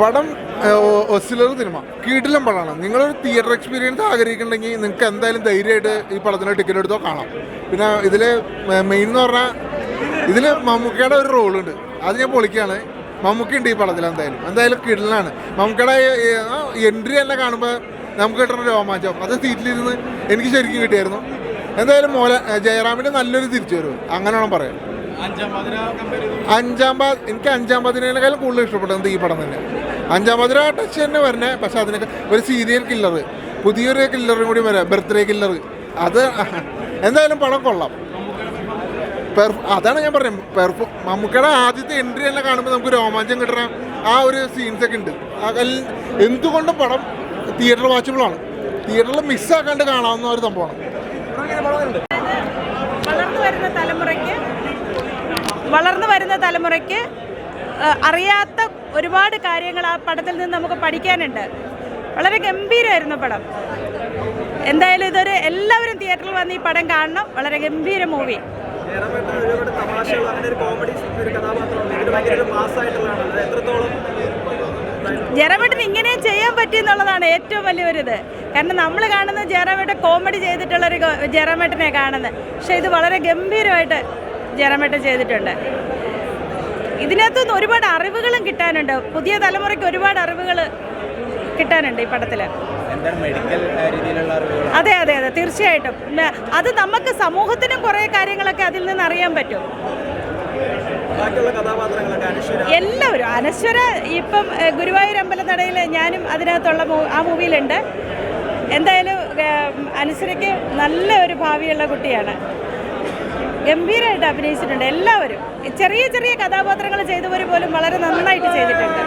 പടം ഒസിലർ സിനിമ. കീട്ടിലും പടമാണ്. നിങ്ങളൊരു തിയേറ്റർ എക്സ്പീരിയൻസ് ആഗ്രഹിക്കുന്നുണ്ടെങ്കിൽ നിങ്ങൾക്ക് എന്തായാലും ധൈര്യമായിട്ട് ഈ പടത്തിന് ടിക്കറ്റ് എടുത്തോ കാണാം. പിന്നെ ഇതിൽ മെയിൻ എന്ന് പറഞ്ഞാൽ ഇതിൽ മമ്മൂക്കയുടെ ഒരു റോളുണ്ട് അത് ഞാൻ പൊളിക്കുകയാണ്. മമ്മൂക്ക ഉണ്ട് ഈ പടത്തിൽ എന്തായാലും. എന്തായാലും കിടലാണ് മമ്മൂക്കയുടെ എൻട്രി തന്നെ കാണുമ്പോൾ നമുക്ക് കിട്ടുന്ന രോമാഞ്ചം. അത് സീറ്റിലിരുന്ന് എനിക്ക് ശരിക്കും കിട്ടിയായിരുന്നു. എന്തായാലും മോല ജയറാമിന്റെ നല്ലൊരു തിരിച്ചു വരും അങ്ങനെ വേണം പറയാം. അഞ്ചാം പാതിരാ എനിക്ക് അഞ്ചാം പതിനേക്കാളും കൂടുതൽ ഇഷ്ടപ്പെട്ടത് ഈ പടം തന്നെ. അഞ്ചാം പതിന ടച്ച് തന്നെ വരണേ. പക്ഷെ അതിനൊക്കെ ഒരു സീരിയൽ കില്ലർ പുതിയൊരു കില്ലറും കൂടി വരാം. ബർത്ത്ഡേ കില്ലർ അത് എന്തായാലും പടം കൊള്ളാം. അതാണ് ഞാൻ പറഞ്ഞത് പെർഫോ മമ്മൂക്കയുടെ ആദ്യത്തെ എൻട്രി തന്നെ കാണുമ്പോൾ നമുക്ക് രോമാഞ്ചം കിട്ടണ ആ ഒരു സീൻസ് ഒക്കെ ഉണ്ട്. എന്തുകൊണ്ടും പടം തിയേറ്റർ വാച്ചബിളാണ് തിയേറ്ററിൽ മിസ്സാക്കാണ്ട് കാണാവുന്ന ഒരു സംഭവമാണ്. വളർന്നു വരുന്ന തലമുറയ്ക്ക് വളർന്നു വരുന്ന തലമുറയ്ക്ക് അറിയാത്ത ഒരുപാട് കാര്യങ്ങൾ ആ പടത്തിൽ നിന്ന് നമുക്ക് പഠിക്കാനുണ്ട്. വളരെ ഗംഭീരമായിരുന്നു പടം. എന്തായാലും ഇതൊരു എല്ലാവരും തിയേറ്ററിൽ വന്ന് ഈ പടം കാണണം. വളരെ ഗംഭീര മൂവി. ജയറാമേട്ടന് ഇങ്ങനെ ചെയ്യാൻ പറ്റി എന്നുള്ളതാണ് ഏറ്റവും വലിയൊരിത്. കാരണം നമ്മൾ കാണുന്ന ജയറാമേട്ടൻ കോമഡി ചെയ്തിട്ടുള്ളൊരു ജയറാമേട്ടനെ കാണുന്നത്. പക്ഷെ ഇത് വളരെ ഗംഭീരമായിട്ട് ജയറാമേട്ടൻ ചെയ്തിട്ടുണ്ട്. ഇതിനകത്തുനിന്ന് ഒരുപാട് അറിവുകളും കിട്ടാനുണ്ട്. പുതിയ തലമുറയ്ക്ക് ഒരുപാട് അറിവുകൾ കിട്ടാനുണ്ട് ഈ പടത്തിൽ അതെ അതെ അതെ. തീർച്ചയായിട്ടും. അത് നമുക്ക് സമൂഹത്തിനും കുറേ കാര്യങ്ങളൊക്കെ അതിൽ നിന്ന് അറിയാൻ പറ്റും. എല്ലാവരും. അനശ്വര ഇപ്പം ഗുരുവായൂർ അമ്പലനടയിൽ ഞാനും അതിനകത്തുള്ള ആ മൂവിയിലുണ്ട്. എന്തായാലും അനശ്വരയ്ക്ക് നല്ല ഒരു ഭാവിയുള്ള കുട്ടിയാണ്. ഗംഭീരമായിട്ട് അഭിനയിച്ചിട്ടുണ്ട് എല്ലാവരും. ചെറിയ ചെറിയ കഥാപാത്രങ്ങൾ ചെയ്തവർ പോലും വളരെ നന്നായിട്ട് ചെയ്തിട്ടുണ്ട്.